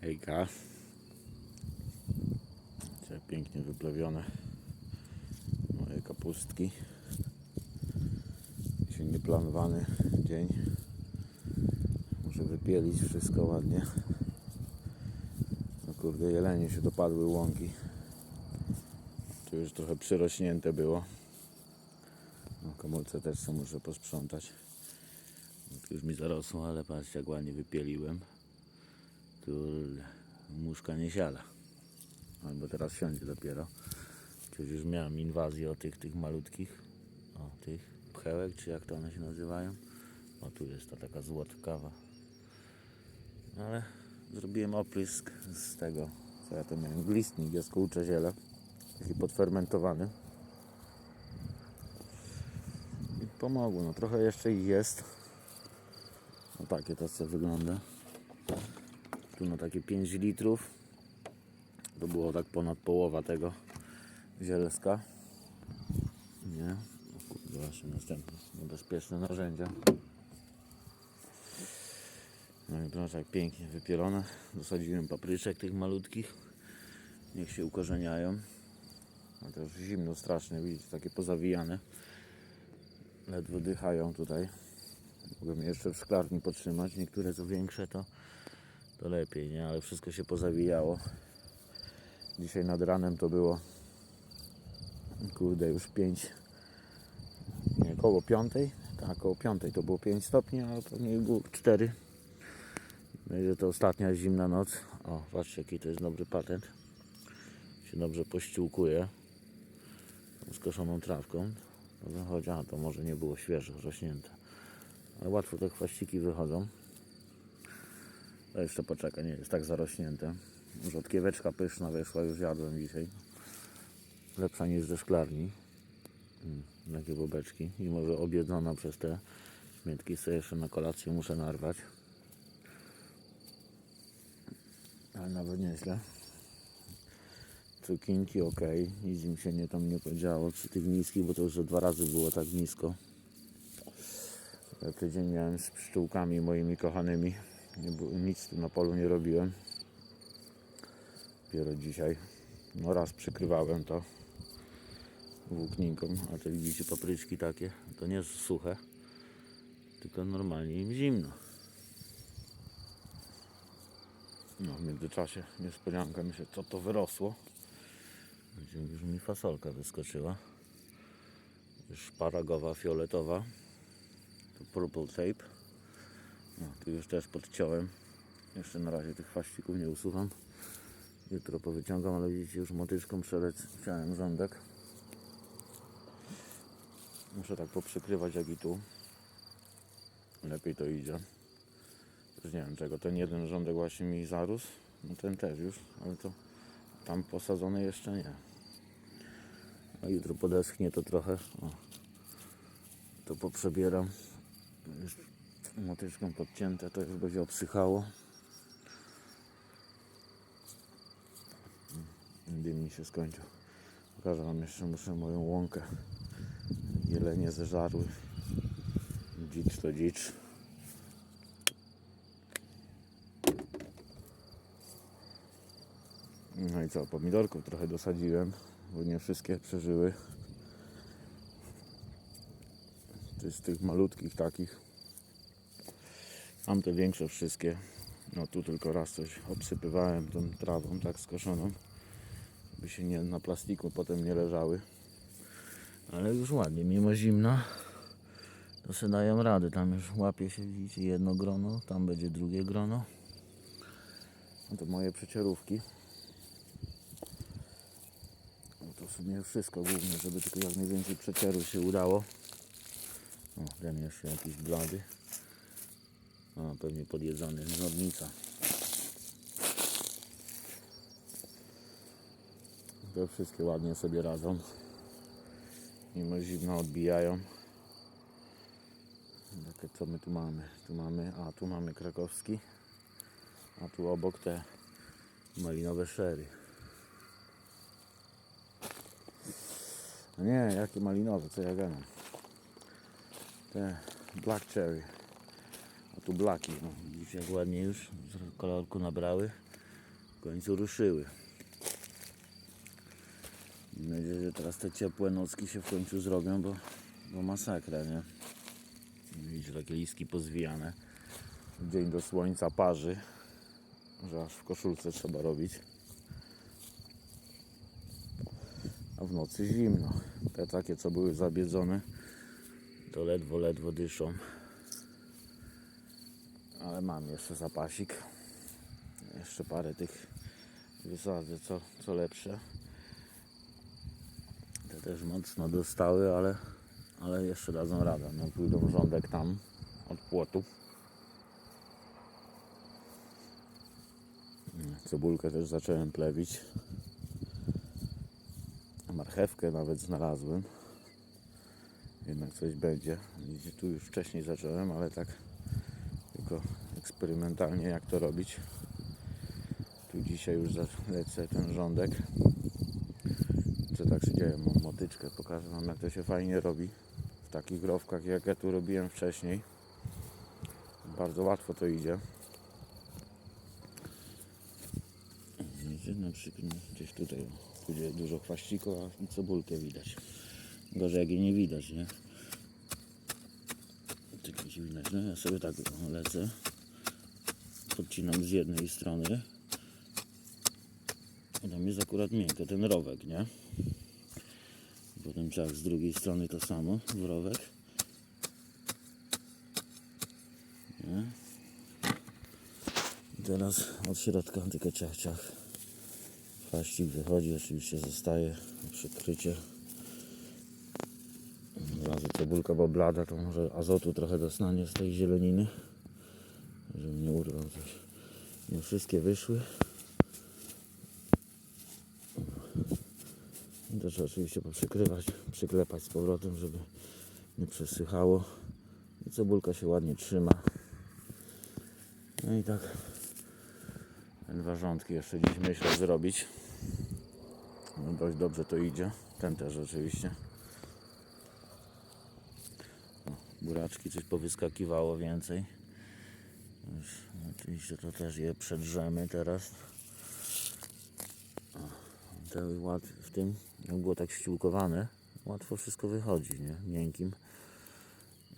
Hejka. Dzisiaj pięknie wyplewione moje kapustki. Dzisiaj nieplanowany dzień. Muszę wypielić wszystko ładnie. No kurde, jelenie się dopadły łąki. Tu już trochę przyrośnięte było. No, komórce też co muszę posprzątać. Już mi zarosło, ale patrzcie jak ładnie wypieliłem. Kurde, muszka nie siada. Albo teraz siądzie dopiero. Przecież już miałem inwazję o tych, tych malutkich, o tych pchełek, czy jak to one się nazywają. O tu jest ta taka złotkawa. No Ale zrobiłem oprysk z tego, co ja to miałem, glistnik, jaskółcze ziele. Taki podfermentowany. I pomogło, no trochę jeszcze jest. No takie to co wygląda. Tu na takie 5 litrów. To było tak ponad połowa tego zielska. Nie. O kurde, właśnie następne niebezpieczne narzędzia. No i proszę, jak pięknie wypielone. Dosadziłem papryczek tych malutkich. Niech się ukorzeniają. No to już zimno strasznie, widzicie, takie pozawijane. Ledwo dychają tutaj. Mogłem je jeszcze w szklarni podtrzymać. Niektóre co większe to to lepiej, nie? Ale wszystko się pozawijało. Dzisiaj nad ranem to było kurde już 5 nie, koło piątej? Tak, koło piątej to było 5 stopni, a pewnie było 4 będzie to ostatnia zimna noc. O, patrzcie jaki to jest dobry patent. Się dobrze pościółkuje skoszoną trawką. To wychodzi, a to może nie było świeże, rośnięte ale łatwo te chwaściki wychodzą jeszcze poczekaj, nie jest tak zarośnięte. Rzodkieweczka pyszna wyszła, już jadłem dzisiaj. Lepsza niż ze szklarni. Mm, Takie bobeczki. I może objedzona przez te śmietki sobie jeszcze na kolację muszę narwać. Ale nawet nieźle. Cukinki ok, nic im się nie tam nie podziało przy tych niskich, bo to już że dwa razy było tak nisko. Ja tydzień miałem z pszczółkami moimi kochanymi. Nie nic tu na polu nie robiłem. Dopiero dzisiaj. No raz przykrywałem to włókninką, a to widzicie papryczki takie. To nie jest suche, tylko normalnie im zimno. No w międzyczasie niespodzianka mi się co to wyrosło. Widzicie, Już mi fasolka wyskoczyła. Szparagowa, fioletowa. To purple tape. No, tu już też podciąłem. Jeszcze na razie tych chwaścików nie usuwam. Jutro powyciągam, ale widzicie już motyczką przeleciałem rządek. Muszę tak poprzykrywać jak i tu. Lepiej to idzie. Już nie wiem czego. Ten jeden rządek właśnie mi zarósł. No ten też już, ale to tam posadzony jeszcze nie. A jutro podeschnie to trochę. O, to poprzebieram. Już motyczką podcięte, to już będzie obsychało. Dym mi się skończył. Pokażę wam jeszcze, muszę moją łąkę. Jelenie zeżarły. Dzicz to dzicz. No i co, pomidorków trochę dosadziłem, bo nie wszystkie przeżyły. Jest z tych malutkich takich. Mam te większe wszystkie. No tu tylko raz coś obsypywałem tą trawą tak skoszoną, by się nie na plastiku potem nie leżały. Ale już ładnie, mimo zimna, to sobie dają. Tam już łapie się, widzicie, jedno grono, tam będzie drugie grono. No to moje przecierówki. No to w sumie wszystko głównie, żeby tylko jak najwięcej przecierów się udało. O, ten jeszcze jakiś blady. O, pewnie podjedzony, nodnica. To wszystkie ładnie sobie radzą. Mimo zimno odbijają. Takie co my tu mamy? Tu mamy, a tu mamy krakowski. A tu obok te malinowe szery. Nie, jakie malinowe, co ja gadam. Te black cherry. Tu blaki, no jak ładnie już kolorku nabrały. w końcu ruszyły. Mam nadzieję, że teraz te ciepłe nocki się w końcu zrobią, bo, bo masakra, nie? Widzicie, takie listki pozwijane. Dzień do słońca parzy, że aż w koszulce trzeba robić. A w nocy zimno. Te takie, co były zabiedzone, to ledwo, ledwo dyszą. Ale mam jeszcze zapasik. Jeszcze parę tych wysadzę, co, co lepsze. Te też mocno dostały, ale, ale jeszcze dadzą radę. No, pójdą rządek tam od płotu. Cebulkę też zacząłem plewić. Marchewkę nawet znalazłem. Jednak coś będzie. Tu już wcześniej zacząłem, ale tak tylko eksperymentalnie jak to robić. Tu dzisiaj już lecę ten rządek. Co tak się? Mam motyczkę, pokażę wam jak to się fajnie robi. W takich growkach jak ja tu robiłem wcześniej. Bardzo łatwo to idzie. Widzicie, na przykład no, gdzieś tutaj tu dużo chwaścików, a cebulkę widać. Gorzej jak jej nie widać, nie? No ja sobie tak lecę. Podcinam z jednej strony. A tam jest akurat miękko, ten rowek, nie? Potem ciach z drugiej strony to samo, w rowek. Nie? I teraz od środka tylko ciach, ciach. Faścik wychodzi, oczywiście zostaje przykrycie. Razu cebulka bo blada, to może azotu trochę dostanie z tej zieleniny, żeby nie urwał coś. Nie wszystkie wyszły. I to trzeba oczywiście poprzykrywać, przyklepać z powrotem, żeby nie przesychało. I cebulka się ładnie trzyma. No i tak dwa rządki jeszcze dziś myślę zrobić. No dość dobrze to idzie. Ten też oczywiście. O, buraczki coś powyskakiwało więcej. Już, oczywiście to też je przedrzemy teraz. Te w tym, jak było tak ściółkowane, łatwo wszystko wychodzi, nie? Miękkim.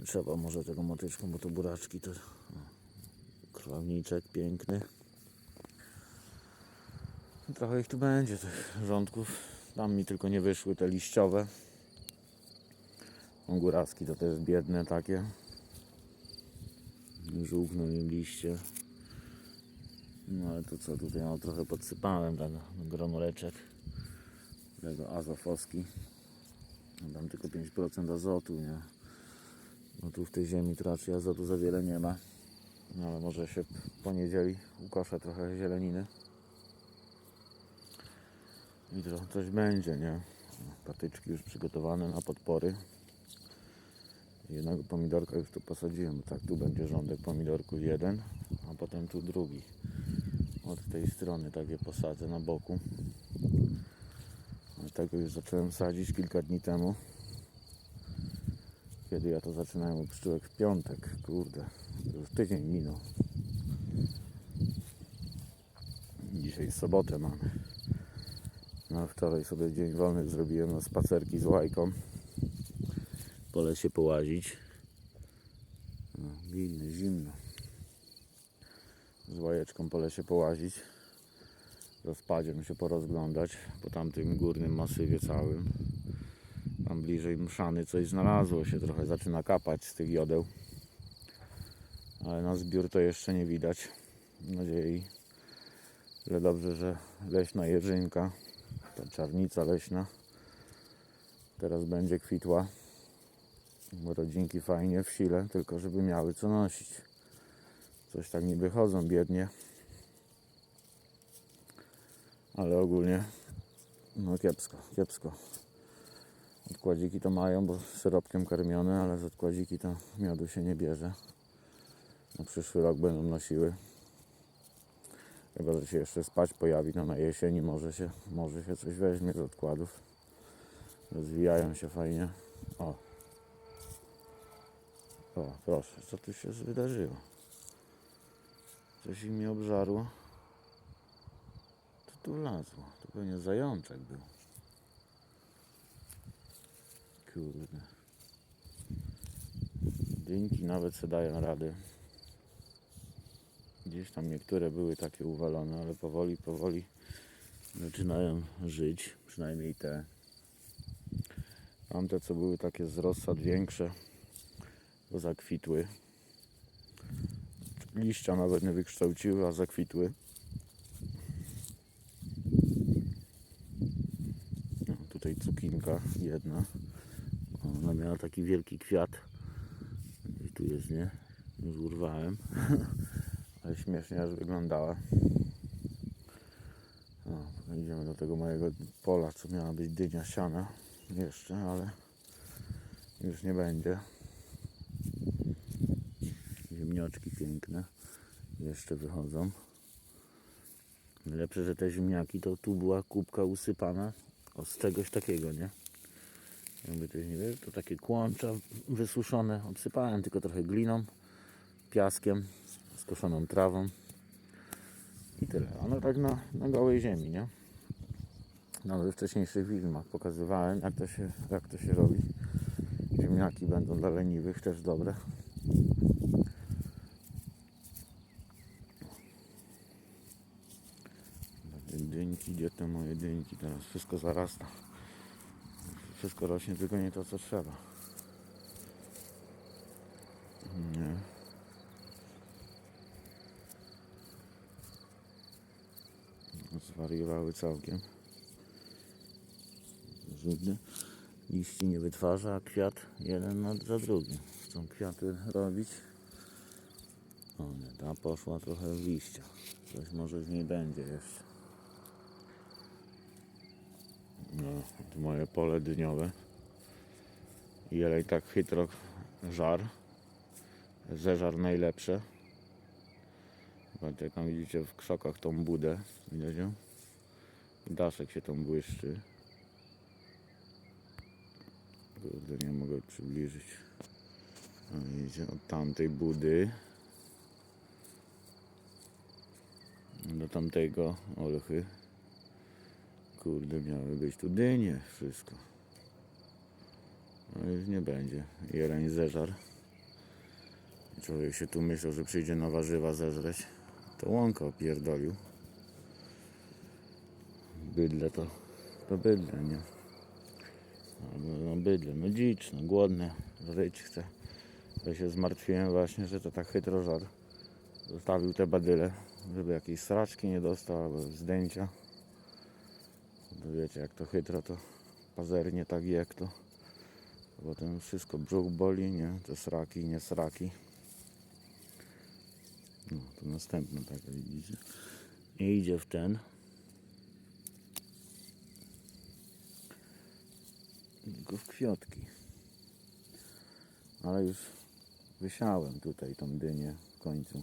Trzeba może tego motyczką, bo to buraczki to krwawniczek piękny. Trochę ich tu będzie, tych rządków. Tam mi tylko nie wyszły te liściowe. Ongóraski to też biedne takie. Żółkną im liście. No ale to co tutaj, no trochę podsypałem tak granuleczek tego azofoski. No, Dam tylko 5% azotu, nie? No tu w tej ziemi to raczej azotu za wiele nie ma. No ale może się poniedzieli ukoszę trochę zieleniny. I to coś będzie, nie? Patyczki już przygotowane na podpory. Jednego pomidorka już tu posadziłem, tak tu będzie rządek pomidorków jeden, a potem tu drugi. Od tej strony takie posadzę na boku. Tego już zacząłem sadzić kilka dni temu. Kiedy ja to zaczynałem u pszczółek w piątek, kurde, już tydzień minął. Dzisiaj sobotę mamy. No, wczoraj sobie dzień wolny zrobiłem na spacerki z łajką. Po lesie połazić. No, winny, zimno. Z łajeczką po lesie połazić. Rozpadziem się porozglądać po tamtym górnym masywie całym. Tam bliżej mszany coś znalazło się, trochę zaczyna kapać z tych jodeł. Ale na zbiór to jeszcze nie widać. Nadziei, że dobrze, że leśna jeżynka ta czarnica leśna teraz będzie kwitła rodzinki fajnie w sile tylko żeby miały co nosić coś tak niby chodzą biednie ale ogólnie no kiepsko, kiepsko odkładziki to mają, bo syropkiem karmione ale z odkładziki to miodu się nie bierze na przyszły rok będą nosiły Chyba, że się jeszcze spać pojawi, no na jesieni może się, może się coś weźmie z odkładów. Rozwijają się fajnie. O. O, proszę, co tu się wydarzyło? Coś im obżarło. tu wlazło? To pewnie zajączek był. Kurde. Dynki nawet se dają radę. Gdzieś tam niektóre były takie uwalone, ale powoli, powoli zaczynają żyć. Przynajmniej te. Tamte, co były takie z rozsad większe, zakwitły. Liścia nawet nie wykształciły, a zakwitły. No, tutaj cukinka jedna. Ona miała taki wielki kwiat. I tu jest, nie? Już urwałem. Ale śmiesznie aż wyglądała. No, idziemy do tego mojego pola, co miała być dynia siana jeszcze, ale już nie będzie. Ziemniaczki piękne jeszcze wychodzą. Lepsze, że te ziemniaki to tu była kubka usypana o, z czegoś takiego, nie? Jakby ktoś nie wie, to takie kłącza wysuszone. Obsypałem tylko trochę gliną, piaskiem, skoszoną trawą i tyle. A no tak na, na gołej ziemi, nie? No, we wcześniejszych filmach pokazywałem, jak to się, jak to się robi. Ziemniaki będą dla leniwych też dobre. Dynki, gdzie te moje dynki? Teraz wszystko zarasta. Wszystko rośnie, tylko nie to co trzeba. Nie. Zwariowały całkiem. Żadne liści nie wytwarza, a kwiat jeden nad za drugim. Chcą kwiaty robić. O nie, ta poszła trochę w liścia. Coś może z niej będzie jeszcze. No, to moje pole dyniowe. Jelej tak chytro żar. Zeżar najlepsze. Zobaczcie, tam widzicie w krzakach tą budę. Widać ją? Daszek się tam błyszczy. Kurde, nie mogę przybliżyć. A widzicie, od tamtej budy do tamtego olchy. Kurde, miały być tu dynie, wszystko. Ale już nie będzie. Jeleń zeżar. Człowiek się tu myślał, że przyjdzie na warzywa zeżreć. To łąka opierdolił. Bydle to, to bydle, nie? No, no bydle, no no głodne, żyć chce. Ja się zmartwiłem właśnie, że to tak chytro żar. Zostawił te badyle, żeby jakiejś sraczki nie dostał, albo zdjęcia. Wiecie, jak to chytro, to pazernie tak jak to. Potem wszystko brzuch boli, nie? Te sraki, nie sraki. No, to następne takie widzicie. I idzie w ten. Tylko w kwiatki. Ale już wysiałem tutaj tą dynię w końcu.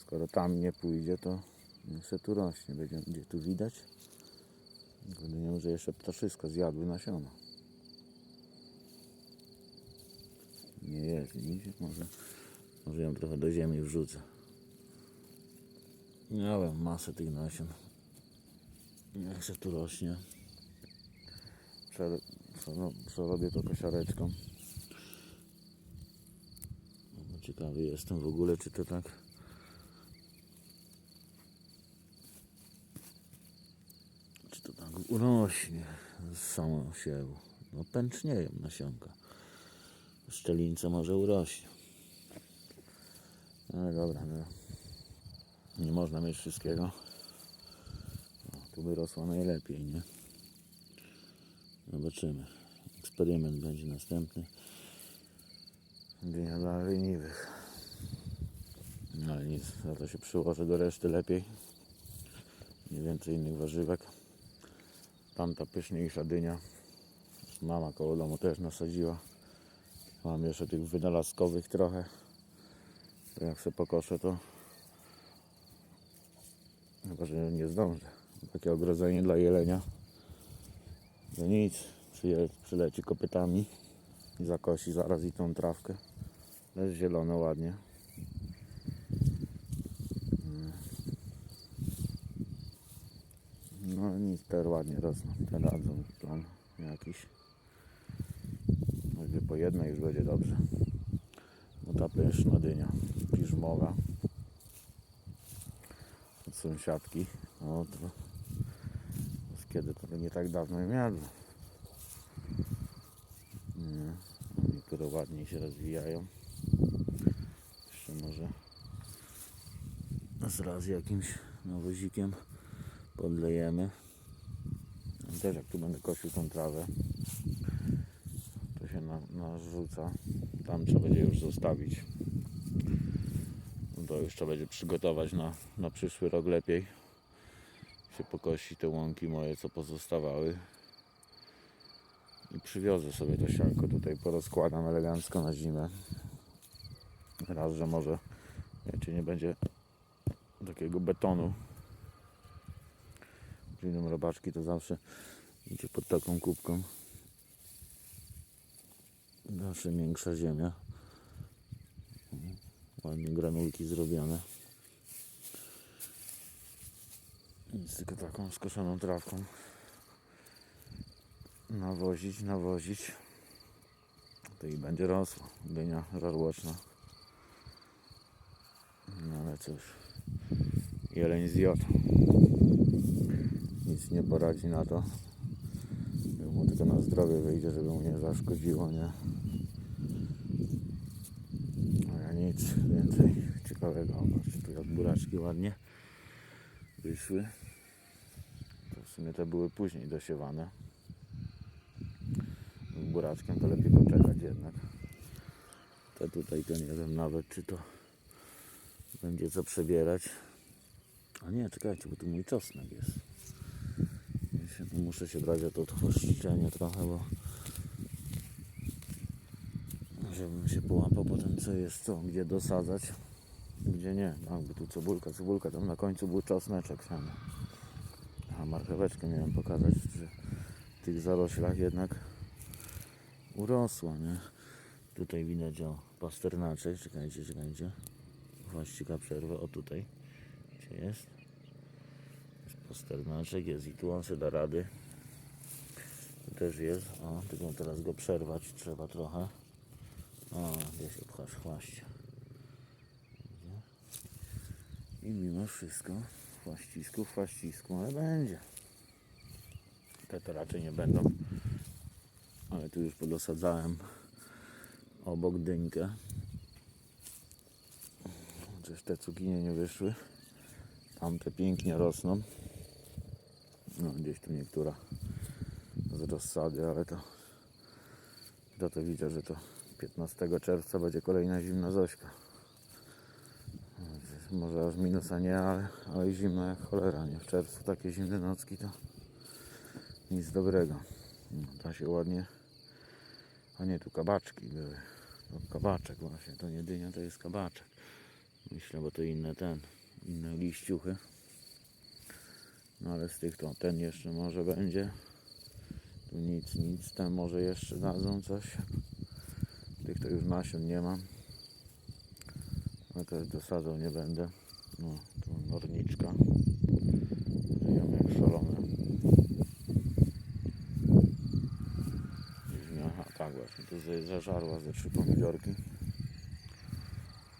Skoro tam nie pójdzie, to jeszcze tu rośnie. Będzie gdzie tu widać. Nie może jeszcze ptaszysko zjadły nasiona. Nie jest, widzicie? Może, może ją trochę do ziemi wrzucę. Miałem masę tych nasion. Niech się tu rośnie. Prze- prze- Przerobię to kosiareczką. Ciekawy jestem w ogóle, czy to tak. Czy to tak urośnie z samą siewu. No pęcznieją nasionka. Szczelince może urośnie. Ale dobra, no. Nie można mieć wszystkiego. Tu by rosła najlepiej, nie? Zobaczymy. Eksperyment będzie następny. Dynia dla leniwych. No ale nic, za to się przyłożę do reszty lepiej. Nie więcej innych warzywek. Tamta pyszniejsza dynia. Mama koło domu też nasadziła. Mam jeszcze tych wynalazkowych trochę. Jak sobie pokoszę to chyba, że nie zdążę. Takie ogrodzenie dla jelenia. To nic. Przyje, przyleci kopytami i zakosi zaraz i tą trawkę. Jest zielone ładnie. Ładnie rosną. Ten radzą plon jakiś. Choćby po jednej już będzie dobrze. Bo ta pyszna dynia, piżmowa. Od sąsiadki. O, to z kiedy to nie tak dawno jadłem. Nie. Niektóre ładniej się rozwijają. Jeszcze może z raz jakimś nawozikiem podlejemy. Też jak tu będę kosił tą trawę, to się na, narzuca. Tam trzeba będzie już zostawić. To już trzeba będzie przygotować na, na przyszły rok lepiej. Się pokosi te łąki moje, co pozostawały. I przywiozę sobie to sianko tutaj, porozkładam elegancko na zimę. Raz, że może wiecie, nie będzie takiego betonu. Robaczki, to zawsze idzie pod taką kubką. Zawsze większa ziemia. Ładnie granulki zrobione. Nic tylko taką skoszoną trawką nawozić, nawozić. To i będzie rosła. Dynia żarłoczna. No ale cóż. Jeleń zjadł. Nic nie poradzi na to. Mu tylko na zdrowie wyjdzie, żeby mu nie zaszkodziło, nie? No ja nic więcej ciekawego. Patrz, tu jak buraczki ładnie wyszły. To w sumie te były później dosiewane. Z buraczkiem to lepiej poczekać jednak. Te tutaj to nie wiem nawet czy to będzie co przebierać. A nie, czekajcie, bo tu mój czosnek jest. Muszę się brać o to tchłaszczenie trochę, bo żebym się połapał potem co jest co, gdzie dosadzać, gdzie nie. No, jakby tu cebulka, cebulka, tam na końcu był czosneczek sam. A marcheweczkę miałem pokazać, że w tych zaroślach jednak urosła, nie? Tutaj widać o pasternaczek, czekajcie, czekajcie. Właściwa przerwę, o tutaj, gdzie jest. Jest pasternaczek, jest i tu on sobie da rady. Też jest, o, tylko teraz go przerwać trzeba trochę. O, gdzieś obchasz chłaście. I mimo wszystko, chłaścisku, chłaścisku, ale będzie. Te to raczej nie będą. Ale tu już podosadzałem obok dynkę. Chociaż te cukinie nie wyszły. Tamte pięknie rosną. No gdzieś tu niektóra z rozsady, ale to to, to widzę, że to 15 czerwca będzie kolejna zimna zośka. Może aż minusa nie, ale, ale zimno jak cholera, nie? W czerwcu takie zimne nocki to nic dobrego. No, się ładnie... A nie, tu kabaczki były. To kabaczek właśnie, to nie dynia, to jest kabaczek. Myślę, bo to inne ten, inne liściuchy. No ale z tych to ten jeszcze może będzie. Tu nic, nic, ten może jeszcze dadzą coś. Tych to już nasion nie mam. No to dosadzał nie będę. No, tu norniczka. Jem jak szalone. Aha, tak właśnie, tu za- zażarła ze trzy pomidorki.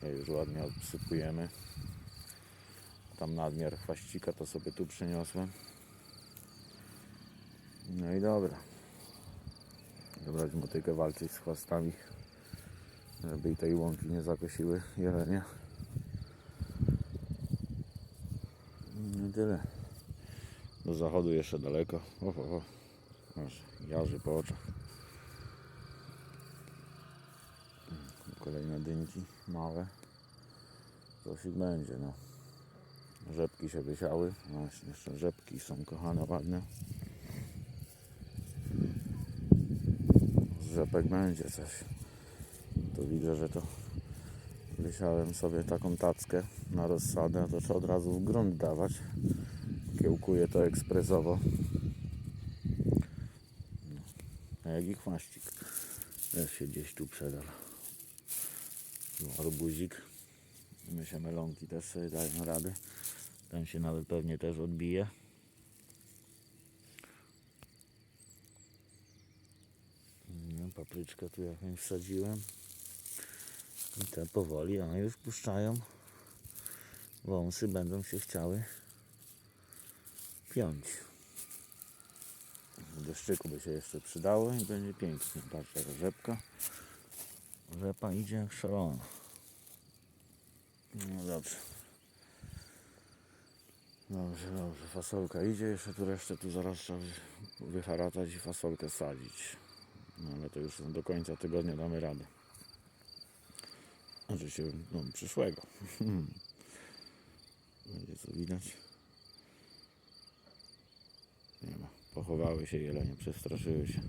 Ja już ładnie obsypujemy. Tam nadmiar chwaścika to sobie tu przyniosłem. No i dobra. Dobrać motykę walczyć z chwastami, żeby i tej łąki nie zakosiły jelenie. No tyle. Do zachodu jeszcze daleko. O, o, o. Jarzy po oczach. Kolejne dynki małe. Coś ich będzie, no. Rzepki się wysiały. No Właśnie jeszcze rzepki są kochane, ładne. Z rzepek będzie coś. Tu widzę, że to wysiałem sobie taką tackę na rozsadę, to trzeba od razu w grunt dawać. Kiełkuję to ekspresowo. No. A jak i chwaścik. Też się gdzieś tu przedal. Tu Arbuzik. Myślę, melonki też sobie dają radę. Ten się nawet pewnie też odbije. No, papryczkę tu jakąś wsadziłem. I te powoli, one już puszczają. Wąsy będą się chciały piąć. Deszczyku by się jeszcze przydało i będzie pięknie. Patrzę, rzepka. Rzepa idzie jak szalona. No dobrze. Dobrze, dobrze. Fasolka idzie, jeszcze tu resztę tu zaraz trzeba wy- wyharatać i fasolkę sadzić. No ale to już do końca tygodnia damy radę. Znaczy się, no przyszłego. Będzie co widać. Nie ma. Pochowały się jelenie, przestraszyły się.